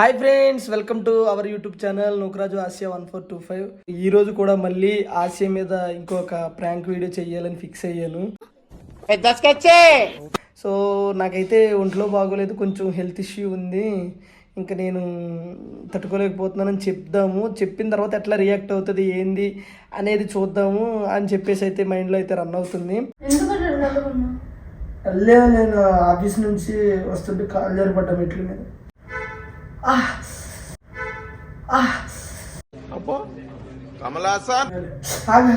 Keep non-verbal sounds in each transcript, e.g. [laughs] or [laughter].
Hi friends welcome to our YouTube channel Nukaraju Asia one four two five ఈ రోజు కూడా మళ్ళీ ఆసియా మీద ఇంకొక ప్రాంక్ వీడియో చేయాలని ఫిక్స్ అయ్యాను. సో నాకైతే ఒంట్లో బాగోలేదు కొంచెం హెల్త్ ఇష్యూ ఉంది. ఇంకా నేను తట్టుకోలేకపోతున్నానని చెప్దాము. చెప్పిన తర్వాత ఎట్లా రియాక్ట్ అవుతుంది ఏంది అనేది చూద్దాము అని చెప్పేసి అయితే మైండ్లో అయితే రన్ అవుతుంది. నేను ఆఫీస్ నుంచి వస్తుంటే కాల్ జారిపడ్డా మెట్ల మీద. ఆహ్! ఆహ్! కమలాసన్ ఆగు.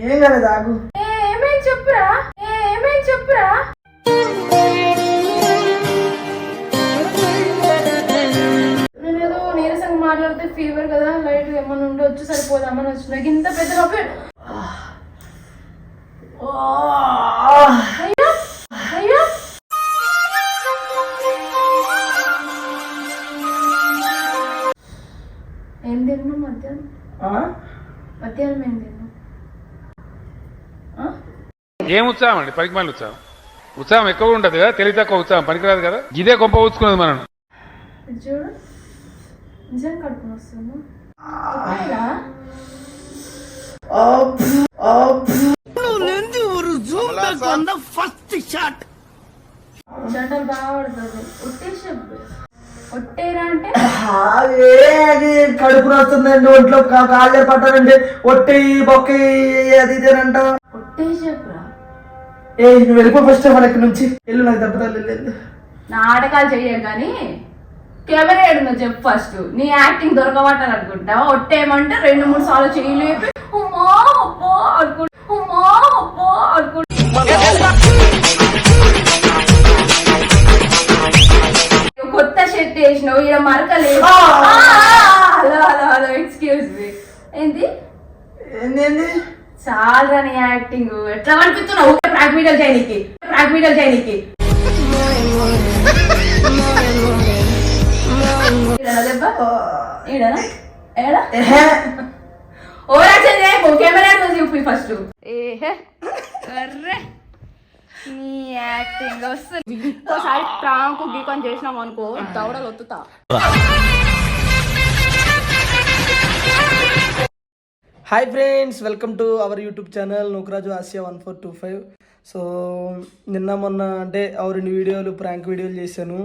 ఏం కాలేదు ఆగు ఏ ఏమైంది చెప్పురా ఏ ఏమైంది చెప్పురా నేనేదో నీరసంగా మాట్లాడితే ఫీవర్ కదా లైట్ ఏమన్నా ఉండి వచ్చి సరిపోదామని వచ్చిన ఇంత పెద్ద ఏం తిన్నావు మధ్యాహ్నం? ఆ? మధ్యాహ్నం ఏం తిన్నావు? ఆ? ఏం ఉత్సాహం అండి? పనికి మళ్ళీ ఉత్సాహం. ఉత్సాహం ఎక్కువ ఉండదు కదా? తెలివి తక్కువ ఉత్సాహం. పనికిరాదు కదా? ఇదే గొప్ప ఊచుకున్నది మనం. చూడు. నిజం కడుపుని వస్తుందా. అబ్బ్! అబ్బ్! జంటలు బాగా పడుతుంది. ఆగే, అది కడుపు వస్తుందండి ఒంట్లో కాళ్ళు పట్టాలండి ఒట్టి బొక్క అది ఇదేనంట ఏ నువ్వు వెళ్ళిపో ఫస్ట్ మన ఇక్కడ నుంచి. వెళ్ళు నాకు దెబ్బ తల్లి వెళ్ళు. నాటకాలు చెయ్యం కానీ కెమెరా ఏడుందో చెప్పు ఫస్ట్ నీ యాక్టింగ్ దొరకబట్టాలి అనుకుంటావా ఒట్టేయమంటే రెండు మూడు సార్లు అనుకుంటా ఉమ్మా అబ్బో అనుకుంటా. వేసినావు ఈడ మరకలేదు. Hello hello hello excuse me ఏంటి ఏంది? చాలా నీ యాక్టింగ్ ఎట్లా కనిపిస్తున్నావు? ఊరికే ప్రాక్ వీడియో చేయనీకి ప్రాక్ వీడియో చేయనీకి ఈడనా దెబ్బ? ఈడనా? ఏడా? ఏహే. ఓరాచన్ చేయకు కెమెరా చూపి ఫస్ట్ ఏహే. అర్రే. నీ యాక్టింగ్ వస్తుంది ఇంకోసారి ప్రాంక్ గీకొని చేసినాం అనుకో దవడలు ఒత్తుతా. Hi friends welcome to our YouTube channel Nukaraju Asia one four two five so నిన్న మొన్న అంటే ఆ రెండు వీడియోలు ప్రాంక్ వీడియోలు చేశాను.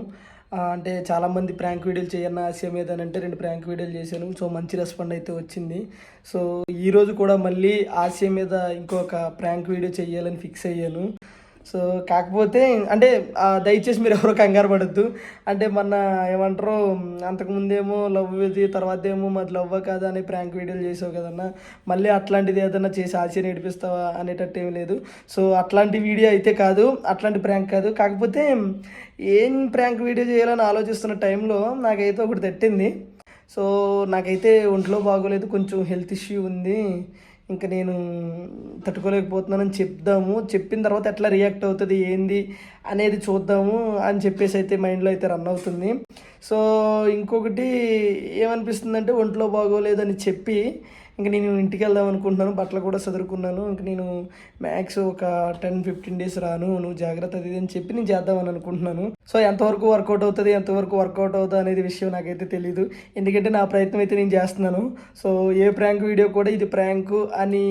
అంటే చాలామంది ప్రాంక్ వీడియోలు చేయన్న ఆసియా మీద అని అంటే రెండు ప్రాంక్ వీడియోలు చేశాను. సో మంచి రెస్పాండ్ అయితే వచ్చింది. సో ఈరోజు కూడా మళ్ళీ ఆసియా మీద ఇంకొక ప్రాంక్ వీడియో చేయాలని ఫిక్స్ అయ్యాను. సో కాకపోతే అంటే దయచేసి మీరు ఎవరో కంగారు పడద్దు. అంటే మొన్న ఏమంటారు అంతకుముందేమో లవ్ ఇది తర్వాత ఏమో మాది లవ్ కాదా అని ప్రాంక్ వీడియోలు చేసావు కదన్నా మళ్ళీ అట్లాంటిది ఏదైనా చేసి ఆశ నేర్పిస్తావా అనేటట్టు ఏం లేదు. సో అట్లాంటి వీడియో అయితే కాదు అట్లాంటి ప్రాంక్ కాదు. కాకపోతే ఏం ప్రాంక్ వీడియో చేయాలని ఆలోచిస్తున్న టైంలో నాకైతే ఒకటి తట్టింది. సో నాకైతే ఒంట్లో బాగోలేదు కొంచెం హెల్త్ ఇష్యూ ఉంది. ఇంకా నేను తట్టుకోలేకపోతున్నానని చెప్దాము. చెప్పిన తర్వాత ఎట్లా రియాక్ట్ అవుతుంది ఏంది అనేది చూద్దాము అని చెప్పేసి అయితే మైండ్లో అయితే రన్ అవుతుంది. సో ఇంకొకటి ఏమనిపిస్తుందంటే ఒంట్లో బాగోలేదని చెప్పి ఇంకా నేను ఇంటికి వెళ్దాం అనుకుంటున్నాను బట్టలు కూడా చదువుకున్నాను ఇంక నేను మ్యాక్స్ ఒక టెన్ ఫిఫ్టీన్ డేస్ రాను నువ్వు జాగ్రత్త అది ఇది అని చెప్పి నేను చేద్దామని అనుకుంటున్నాను. సో ఎంతవరకు వర్కౌట్ అవుతుంది ఎంతవరకు వర్కౌట్ అవుతుంది అనేది విషయం నాకైతే తెలియదు ఎందుకంటే నా ప్రయత్నం అయితే నేను చేస్తున్నాను. సో ఏ ప్రాంక్ వీడియో కూడా ఇది ప్రాంక్ అని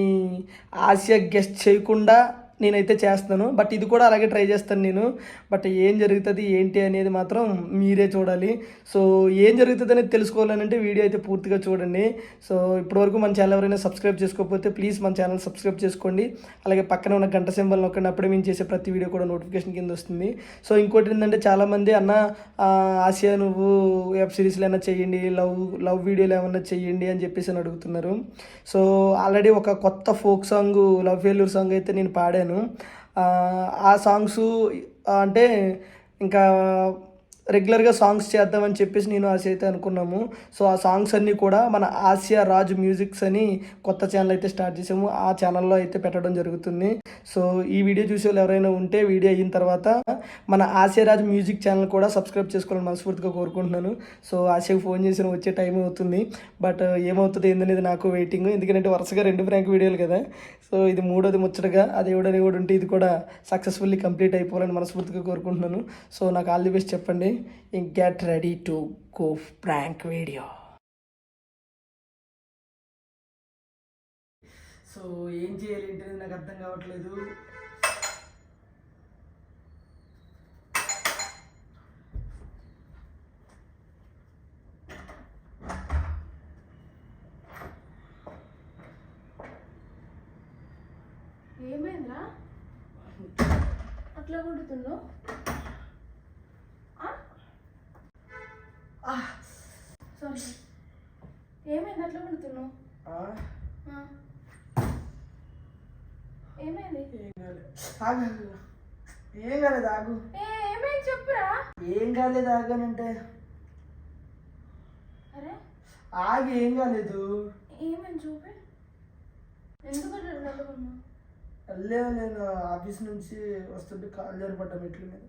ఆశ గెస్ట్ చేయకుండా నేనైతే చేస్తాను. బట్ ఇది కూడా అలాగే ట్రై చేస్తాను నేను. బట్ ఏం జరుగుతుంది ఏంటి అనేది మాత్రం మీరే చూడాలి. సో ఏం జరుగుతుంది అనేది తెలుసుకోవాలనంటే వీడియో అయితే పూర్తిగా చూడండి. సో ఇప్పటివరకు మన ఛానల్ ఎవరైనా సబ్స్క్రైబ్ చేసుకోకపోతే ప్లీజ్ మన ఛానల్ సబ్స్క్రైబ్ చేసుకోండి. అలాగే పక్కన ఉన్న గంట సింబల్ నొక్కండి. అప్పుడే మేము చేసే ప్రతి వీడియో కూడా నోటిఫికేషన్ కింద వస్తుంది. సో ఇంకోటి ఏంటంటే చాలామంది అన్న ఆసియా నువ్వు వెబ్ సిరీస్లు ఏమైనా చేయండి లవ్ లవ్ వీడియోలు ఏమైనా చేయండి అని చెప్పేసి అని అడుగుతున్నారు. సో ఆల్రెడీ ఒక కొత్త folk song love failure song అయితే నేను పాడాను. ఆ, ఆ సాంగ్స్ అంటే ఇంకా రెగ్యులర్గా సాంగ్స్ చేద్దామని చెప్పేసి నేను ఆశ అయితే అనుకున్నాము. సో ఆ సాంగ్స్ అన్నీ కూడా మన ఆసియా రాజ్ మ్యూజిక్స్ అని కొత్త ఛానల్ అయితే స్టార్ట్ చేసాము. ఆ ఛానల్లో అయితే పెట్టడం జరుగుతుంది. సో ఈ వీడియో చూసే వాళ్ళు ఎవరైనా ఉంటే వీడియో అయిన తర్వాత మన ఆసియా రాజ్ మ్యూజిక్ ఛానల్ కూడా సబ్స్క్రైబ్ చేసుకోవాలని మనస్ఫూర్తిగా కోరుకుంటున్నాను. సో ఆశకు ఫోన్ చేసిన వచ్చే టైం అవుతుంది. బట్ ఏమవుతుంది ఏందనేది నాకు వెయిటింగ్ ఎందుకంటే వరుసగా రెండు ప్రాంక్ వీడియోలు కదా. సో ఇది మూడోది ముచ్చటగా అది ఎవడని కూడా ఉంటే ఇది కూడా సక్సెస్ఫుల్లీ కంప్లీట్ అయిపోవాలని మనస్ఫూర్తిగా కోరుకుంటున్నాను. సో నాకు ఆల్ ది బెస్ట్ చెప్పండి. Get ready to go prank video so ఏం చేయాలి ఏంటనేది నాకు అర్థం కావట్లేదు. ఏమైందిరా? అట్లా కొడుతున్నావు సారీ ఏమైంది అట్లా కొడుతున్నావు ఆ, ఆ. ఏమైంది ఏం కాలేదు ఆగు, ఆగు. ఏం కాలేదు ఆగు ఏ ఏమైంది చెప్పురా? ఏం కాలేదు ఆగానంటే అరే. ఆగి ఏం కాలేదు ఏమైంది చూపి? ఎందుకు వెళ్ళే నేను ఆఫీస్ నుంచి వస్తుంటే కాలు జారిపడ్డ మెట్ల మీద.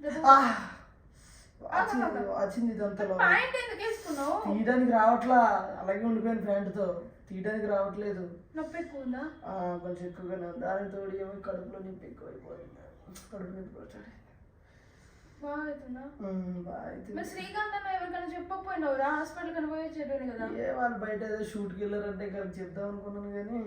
ఎందుకు వేసుకున్నావు? తీయడానికి రావట్లా అలాగే ఉండిపోయాను ప్యాంటుతో. తీయడానికి రావట్లేదు. నొప్పి ఎక్కువ ఉందా కొంచెం ఎక్కువగానే ఉంది. దానికి తోడు ఏమో కడుపులో నింపి ఎక్కువైపోయింది. కడుపు నింపి వచ్చాడు శ్రీకాంత్ ఎవరికైనా చెప్పకపోయినావు? రా హాస్పిటల్ కని పోయి వచ్చేటోని కదా. ఏ వాళ్ళు బయట ఏదో షూట్కి వెళ్ళారంటే ఇక్కడ చెప్దాం అనుకున్నాను కానీ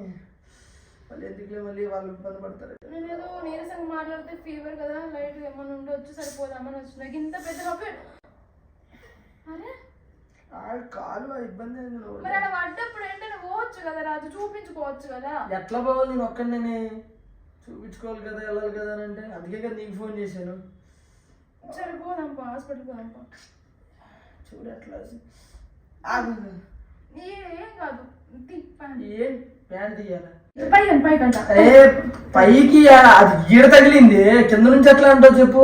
మళ్ళీ ఎందుకులే మళ్ళీ వాళ్ళు ఇబ్బంది పడతారు. నేను ఏదో నీరసంగా మాట్లాడితే ఫీవర్ కదా లైట్ ఏమన్నా ఉండొచ్చు సరిపోదామని వచ్చి నాకు ఇంత పెద్ద నొప్పి. అరే! కాలు ఇబ్బంది. మరి అక్కడ పడ్డప్పుడు ఏంటంటే పోవచ్చు కదా రాజు చూపించుకోవచ్చు కదా. ఎట్లా పోవాలి నేను ఒక్కడినే చూపించుకోవాలి కదా వెళ్ళాలి కదా అని అంటే అందుకే కదా నీకు ఫోన్ చేశాను. సరే పోదాంపా హాస్పిటల్ పోదాంపా చూడు ఎట్లా ఆగు. ఏ- కాదు. ఏం? ప్యాంట్ తీయాలా పైకి అది గీడ తగిలింది. కింద నుంచి ఎట్లా అంటావు చెప్పు.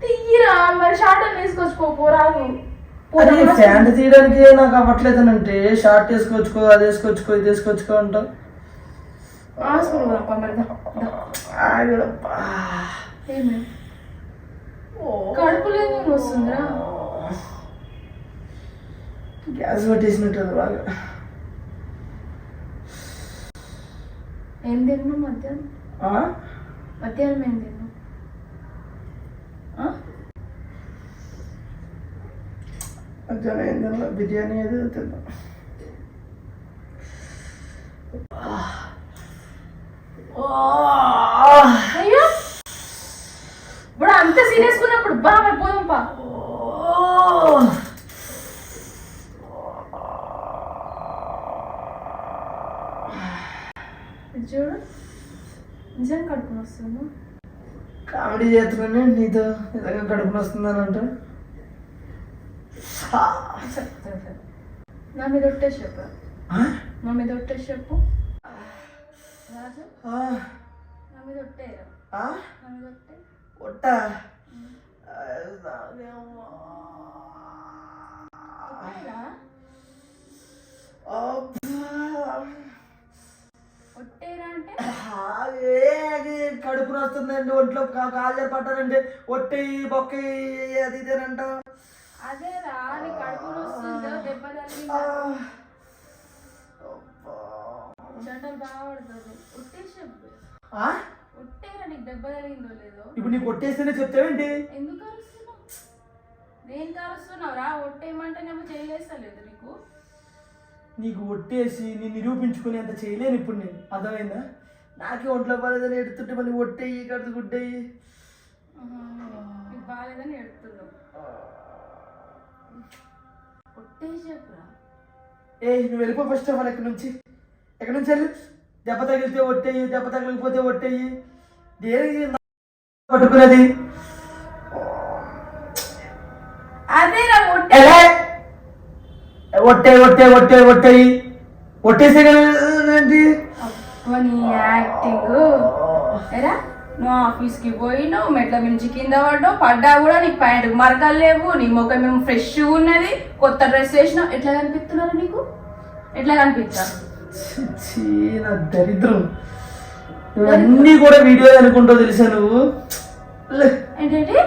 తీయరా మరి షార్ట్ అని తీసుకొచ్చుకో రాదు అది ప్యాంట్ తీయడానికి నాకు అవ్వట్లేదనంటే షార్ట్ వేసుకోవచ్చుకో అది వేసుకోవచ్చుకో ఇది వేసుకోవచ్చుకో అంటావు గ్యాస్ పట్టేసినట్టుంది బాగా. ఏం తిన్నావు మధ్యాహ్నం? మధ్యాహ్నం ఏం తిన్నావు ఆ? మధ్యాహ్నం ఏం తిన్నా బిర్యానీ ఏదో తిన్నా అయ్యో! ఇప్పుడు అంత సీరియస్ ఉన్నప్పుడు బా మరి పోదాంపా చూడు. నిజం కడుపుని వస్తుందా కామెడీ చేస్తున్నాను నీతో నిజంగా కడుపున వస్తుందని అంటే సరే సరే సరే నా మీద ఒట్టేసి చెప్పు. నా మీద ఒట్టేసి చెప్పు. రాజు నా మీద ఒట్టేయరా నా మీద ఒట్టే. ఒట్ట? కడుపున వస్తుందండి ఒంట్లో. కా- కాళ్ళు పట్టారంటే ఒట్టయి బొక్కయి అది ఇదేనంట అదేరా నీ కడుపులో వస్తుందో దెబ్బ తగిలి జంటలు బాగా పడుతుంది ఒట్టేసి చెప్పు ఆ? ఒట్టేరా నీకు దెబ్బ తగిలిందో లేదో ఇప్పుడు నీకు కొట్టేస్తేనే చెప్తావేంటి? ఎందుకు అరుస్తున్నావు దేనికి అరుస్తున్నావు రా ఒట్టేయమంటేనేమో చేయలేస్తలేదు నీకు నీకు ఒట్టేసి నేను నిరూపించుకునే అంత చేయలేను ఇప్పుడు నేను. అర్థమైందా? నాకే ఒంట్లో బాలేదని ఎడుతుంటే మళ్ళీ ఒట్టేయి కడుతు గుడ్డయి. బాగాలేదని ఎడుతున్నావు ఒట్టేసి చెప్పురా? ఏ నువ్వు వెళ్ళిపో ఫస్ట్ ఆఫ్ ఆల్ ఎక్కడి నుంచి. ఎక్కడి నుంచి వెళ్ళి? దెబ్బ తగిలితే ఒట్టేయి దెబ్బ తగిలిపోతే ఒట్టేయి. దేనికి అదేరా ఒట్టే? ఒట్టే ఒట్టే ఒట్టే ఒట్టేయి ఒట్టేసే ఏంటి? యాక్టింగ్. నువ్వు ఆఫీస్కి పోయినావు మెట్ల మించి కింద పడ్డావు పడ్డా కూడా నీకు ప్యాంటుకు మరకలు లేవు నీ ముఖం మేము ఫ్రెష్ ఉన్నది కొత్త డ్రెస్ వేసినావు. ఎట్లా కనిపిస్తున్నారు నీకు? ఎట్లా కనిపిస్తా దరిద్రం. ఇవన్నీ కూడా వీడియో అనుకుంటావు తెలుసా నువ్వు? ఏంటంటే?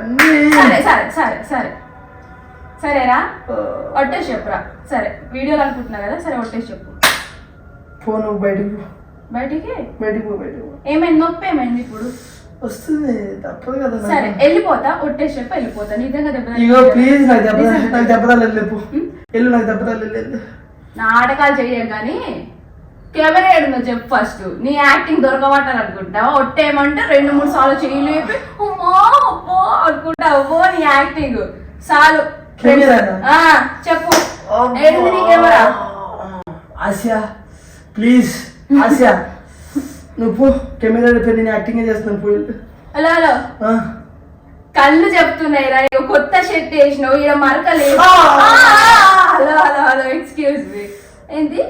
అన్నీ. సరే సరే సరే సరే. సరేరా? ఒట్టేసి చెప్పురా. సరే వీడియోలు అనుకుంటున్నా కదా సరే ఒట్టేసి చెప్పు. ఫోన్ బయటకు. బయటికి? బయటకు బయటకు. ఏమైంది? నొప్పి ఏమైంది ఇప్పుడు? వస్తుంది తప్పదు కదా. సరే వెళ్ళిపోతా. ఒట్టేసి చెప్పి వెళ్ళిపోతా. నిజంగా దెబ్బ ఇగో ప్లీజ్ నాకు దెబ్బ నాకు దెబ్బతాలు వెళ్ళిపో వెళ్ళు నాకు దెబ్బతాలు నాటకాలు చెయ్యం కానీ కెమెరా ఏడుందో చెప్పు ఫస్ట్ నీ యాక్టింగ్ దొరకబట్టాలి అనుకుంటావా ఒట్టేయమంటే రెండు మూడు సార్లు చెయ్యి లేపి అమ్మో అనుకుంటావు ఓ నీ యాక్టింగ్ చాలు. చెప్పు. ఏడుంది నీ కెమెరా? ఆసియా ప్లీజ్ ఆసియా. నువ్వు కెమెరా నేను యాక్టింగ్ చేస్తాను పోయి హలో హలో ఆ. కళ్ళు చెప్తున్నాయి రా కొత్త షర్ట్ వేసినావు ఈడ మరకలేదు. Hello hello hello excuse me ఏంటి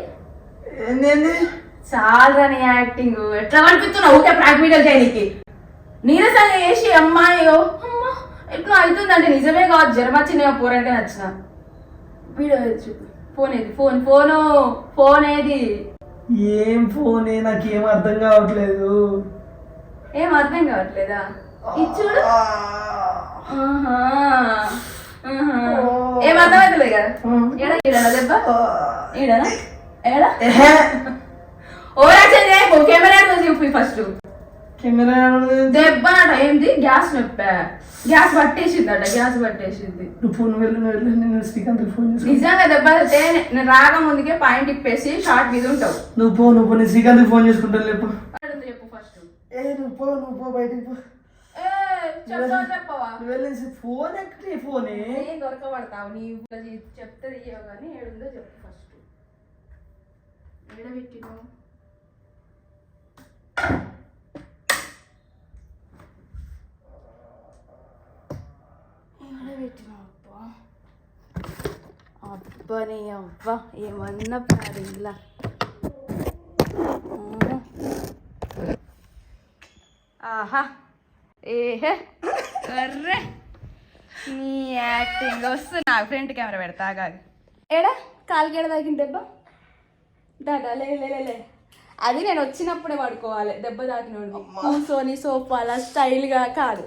చాలా నీ యాక్టింగ్. ఎట్లా కనిపిస్తున్నావు? ఊకే ప్రాంక్ వీడియో చేయడానికి నీరసంగా చేసి అమ్మాయి అమ్మా ఎట్లా అవుతుందంటే నిజమే కాదు జ్వరం వచ్చిన పోరంటే నచ్చిన. వీడియో ఫోన్ ఏది? ఫోన్ ఫోను ఫోన్ ఏది? ఏం ఫోనే నాకేం అర్థం కావట్లేదు. ఏం అర్థం కావట్లేదా? ఇది చూడు. ఆహా. ఆహా. ఏం కదా? ఏడా ఈడనా దెబ్బ? ఈడనా ఏడా? ఎహే. ఓరాక్షన్ చేయకు కెమెరా చూపి ఫస్ట్ కెమెరా దెబ్బ అట ఏంది? గ్యాస్ నొప్పా. గ్యాస్ పట్టేసిందట. గ్యాస్ పట్టేసింది. నువ్వు ఫోన్ వెళ్ళు వెళ్ళు. నేను శ్రీకాంత్ ఫోన్ చేసి నిజంగా దెబ్బ అయితే నేను రాగా ముందుకే పాయింట్ ఇప్పేసి షార్ట్ మీద ఉంటావు. నువ్వు పో నువ్వు నేను శ్రీకాంత్ ఫోన్ చేసుకుంటాను లేపు. చెప్పు ఫస్ట్. ఏ నువ్వు పో నువ్వు పో బయటికి పో. ఫోన్ ఎక్కడి ఫోనే? దొరకబడతావు. నీ చెప్తే ఇయ్యవు కానీ ఏడుందో చెప్పు ఫస్ట్. ఏడబెట్టినావు ఏడబెట్టినావు అబ్బా. అబ్బా నీ అవ్వ ఏమన్నా ప్యాడింగ్లా ఆహా. ఏహే అర్రే నీ యాక్టింగ్ వస్తున్నా ఫ్రంట్ కెమెరా పెడతా ఆగాగు. ఏడా? కాలుగేడ తాగిన దెబ్బ? దాదా లే లే అది నేను వచ్చినప్పుడే పడుకోవాలి దెబ్బ తాకినోడు కూర్చొని సోఫాలా స్టైల్గా కాదు.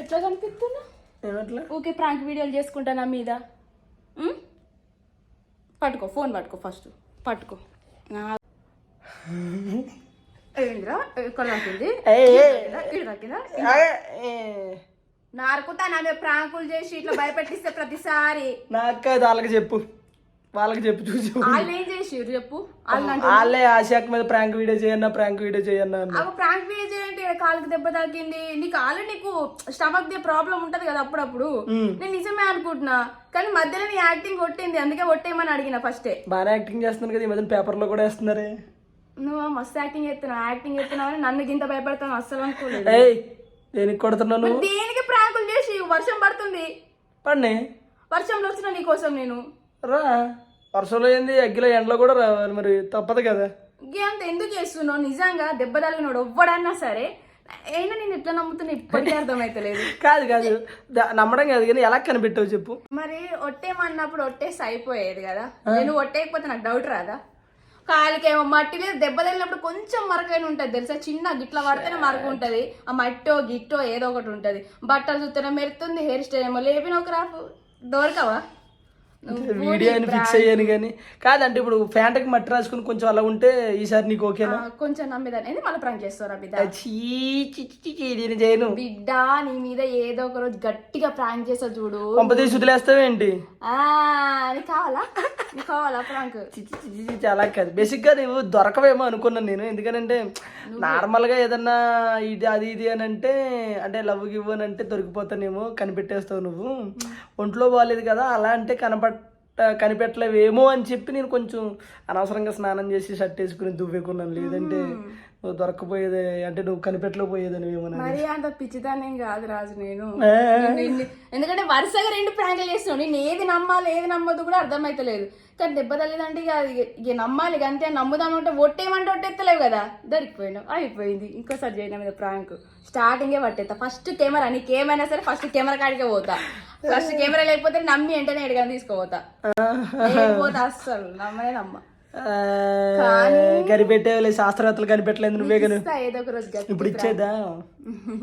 ఎట్లా కనిపిస్తున్నా ఓకే ప్రాంక్ వీడియోలు చేసుకుంటా నా మీద? పట్టుకో ఫోన్ పట్టుకో ఫస్ట్. పట్టుకో. నారుకుతా నా ప్రాంకులు చేసి ఇట్లా భయపెట్టిస్తే ప్రతిసారి. నాకు వాళ్ళకి చెప్పు. వాళ్ళకి చెప్పు చూసి వాళ్ళు ఏం చేసిర్రు చెప్పు? వాళ్ళు ఆశాక్ మీద ప్రాంక్ వీడియో చేయన్నా ప్రాంక్ వీడియో చేయన్నా ప్రాంక్ వీడియో ఈడ కాలుకి దెబ్బ తాకింది? నీకు ఆల్రెడీ నీకు స్టమక్ ది ప్రాబ్లం ఉంటది కదా అప్పుడప్పుడు. నేను నిజమే అనుకుంటున్నా. కానీ మధ్యలో నీ యాక్టింగ్ కొట్టింది. అందుకే కొట్టేయమని అడిగిన ఫస్టే బాగానే యాక్టింగ్ చేస్తున్నాను కదా ఈ మధ్యన పేపర్లో కూడా వేస్తున్నారే. నువ్వు మస్తు యాక్టింగ్ చేస్తున్నావు యాక్టింగ్ చేస్తున్నావు అని నన్ను గింత భయపడతాను అస్సలు అనుకోలేదు. దేనికి కొడుతున్నాను దేనికి ప్రాంకులు చేసి? వర్షం పడుతుంది. పడిని వర్షంలో వచ్చిన నీకోసం నేను. రా వర్షంలో ఏంది అగ్గిలో ఎండలో కూడా రావాలి మరి తప్పదు కదా. ఇంకే అంత ఎందుకు చేస్తున్నావు? నిజంగా దెబ్బ తగిలినోడు ఎవ్వడన్నా సరే అయినా నేను ఎట్లా నమ్ముతున్నా ఇప్పటికీ అర్థమైతలేదు. [laughs] కాదు కాదు. దా- నమ్మడం కాదు కానీ ఎలా కనిపెట్టావు చెప్పు. మరి ఒట్టేమన్నప్పుడు ఒట్టేసి అయిపోయేది కదా. నేను ఒట్టేయకపోతే నాకు డౌట్ రాదా? కాలికేమో మట్టి మీద దెబ్బ తగిలినప్పుడు కొంచెం మరకైన ఉంటుంది తెలుసా? చిన్న గిట్ల పడితేనే మరక ఉంటది. ఆ మట్టో గిట్టో ఏదో ఒకటి ఉంటది. బట్టలు చూస్తేనే మెరుతుంది హెయిర్ స్టైల్ ఏమో లేపిన ఒక రాపు దొరకవా? వీడియో అని ఫిక్స్ అయ్యాను కానీ కాదంటే ఇప్పుడు ఫ్యాంటకి మట్టి రాసుకుని కొంచెం అలా ఉంటే ఈసారి నీకు ఓకేనా? కొంచెం నమ్మిదాన్ని. ఏంది మళ్ళీ ప్రాంక్ చేస్తారా నేను చేయను. బిడ్డ నీ మీద ఏదో ఒక రోజు గట్టిగా ప్రాంక్ చేస్తా చూడు. పంపతీసి వదిలేస్తావేంటి కావాలా? కావాలా ప్రాంక్ చి, చి, చి, చి, చి, చాలా కాదు. బేసిక్గా నువ్వు దొరకవేమో అనుకున్నాను నేను. ఎందుకంటే నార్మల్గా ఏదన్నా ఇది అది ఇది అని అంటే అంటే లవ్ గివ్ అని అంటే దొరికిపోతానేమో కనిపెట్టేస్తావు నువ్వు. ఒంట్లో బాగాలేదు కదా అలా అంటే కనపట్ట కనిపెట్టలేవేమో అని చెప్పి నేను కొంచెం అనవసరంగా స్నానం చేసి షర్ట్ వేసుకుని దువ్వేకున్నాను. లేదంటే నువ్వు దొరకపోయేదే అంటే నువ్వు కనిపెట్టలేకపోయేదని మరి అంత పిచ్చిదానేం కాదు రాజు నేను. ఎందుకంటే వరుసగా రెండు ప్రాంకులు చేస్తున్నావు నేను ఏది నమ్మాలి ఏది నమ్మదు కూడా అర్థమైతలేదు. కానీ దెబ్బ తల్లిదంటే ఇక అది ఇక నమ్మాలి అంతే నమ్ముదామంటే ఒట్టేయమంటే ఒట్టెత్తలేవు కదా. దొరికిపోయినావు అయిపోయింది. ఇంకోసారి చేయడం మీద ప్రాంక్. స్టార్టింగే పట్టేస్తా ఫస్ట్ కెమెరా నీకు ఏమైనా సరే ఫస్ట్ కెమెరా కాడికే పోతా. ఫస్ట్ కెమెరా లేకపోతే నమ్మి వెంటనే ఎడగాని తీసుకోపోతా. [laughs] లేకపోతే అస్సలు నమ్మనే నమ్మ. కనిపెట్టేవాళ్ళే శాస్త్రవేత్తలు కనిపెట్టలేదు నువ్వే కానీ. ఏదో ఒక రోజు ఇప్పుడు ఇచ్చేదా?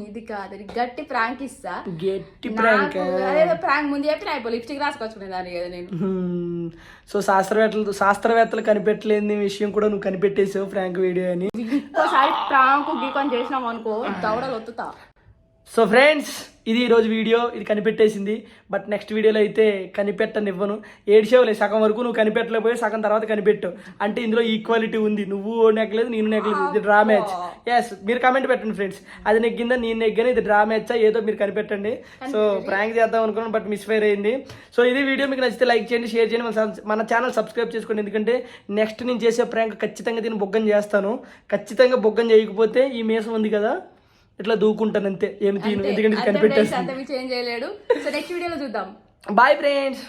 ఇది కాదు గట్టి ప్రాంక్ ఇస్తా. గట్టి ప్రాంక్. అదేదో ప్రాంక్ ముందు చెప్పి నా లిప్స్టిక్ రాసుకొచ్చుకునే దాన్ని కదా నేను. సో శాస్త్రవేత్తలు శాస్త్రవేత్తలు కనిపెట్టలేని విషయం కూడా నువ్వు కనిపెట్టేసావు ఫ్రాంక్ వీడియో అని. ఇంకోసారి ప్రాంక్ గీకం చేసినాం అనుకో దవడలు ఒత్తుతా. సో ఫ్రెండ్స్ ఇది ఈరోజు వీడియో. ఇది కనిపెట్టేసింది. బట్ నెక్స్ట్ వీడియోలో అయితే కనిపెట్టనివ్వను. ఏడిసేవులే సగం వరకు నువ్వు కనిపెట్టలేకపోయి సగం తర్వాత కనిపెట్టు. అంటే ఇందులో ఈక్వాలిటీ ఉంది. నువ్వు నెగ్గలేదు నేను నెగ్గలేదు. ఇది డ్రా మ్యాచ్. ఎస్ మీరు కామెంట్ పెట్టండి ఫ్రెండ్స్ అది నెగ్గిందా నేను నెగ్గాను ఇది డ్రా మ్యాచ్ ఏదో మీరు కనిపెట్టండి. సో ప్రాంక్ చేద్దాం అనుకున్నాను బట్ మిస్ ఫైర్ అయింది. సో ఇది వీడియో మీకు నచ్చితే లైక్ చేయండి షేర్ చేయండి. మన మన ఛానల్ సబ్స్క్రైబ్ చేసుకోండి. ఎందుకంటే నెక్స్ట్ నేను చేసే ప్రాంక్ ఖచ్చితంగా దీన్ని బొగ్గం చేస్తాను. ఖచ్చితంగా బొగ్గం చేయకపోతే ఈ మీసం ఉంది కదా. ఇట్లా దూకుంటాను అంతే? ఏమి తీను ఎందుకంటే కనిపెట్టేస్తాను చేంజ్ చేయలేడు. సో నెక్స్ట్ వీడియోలో చూద్దాం. Bye friends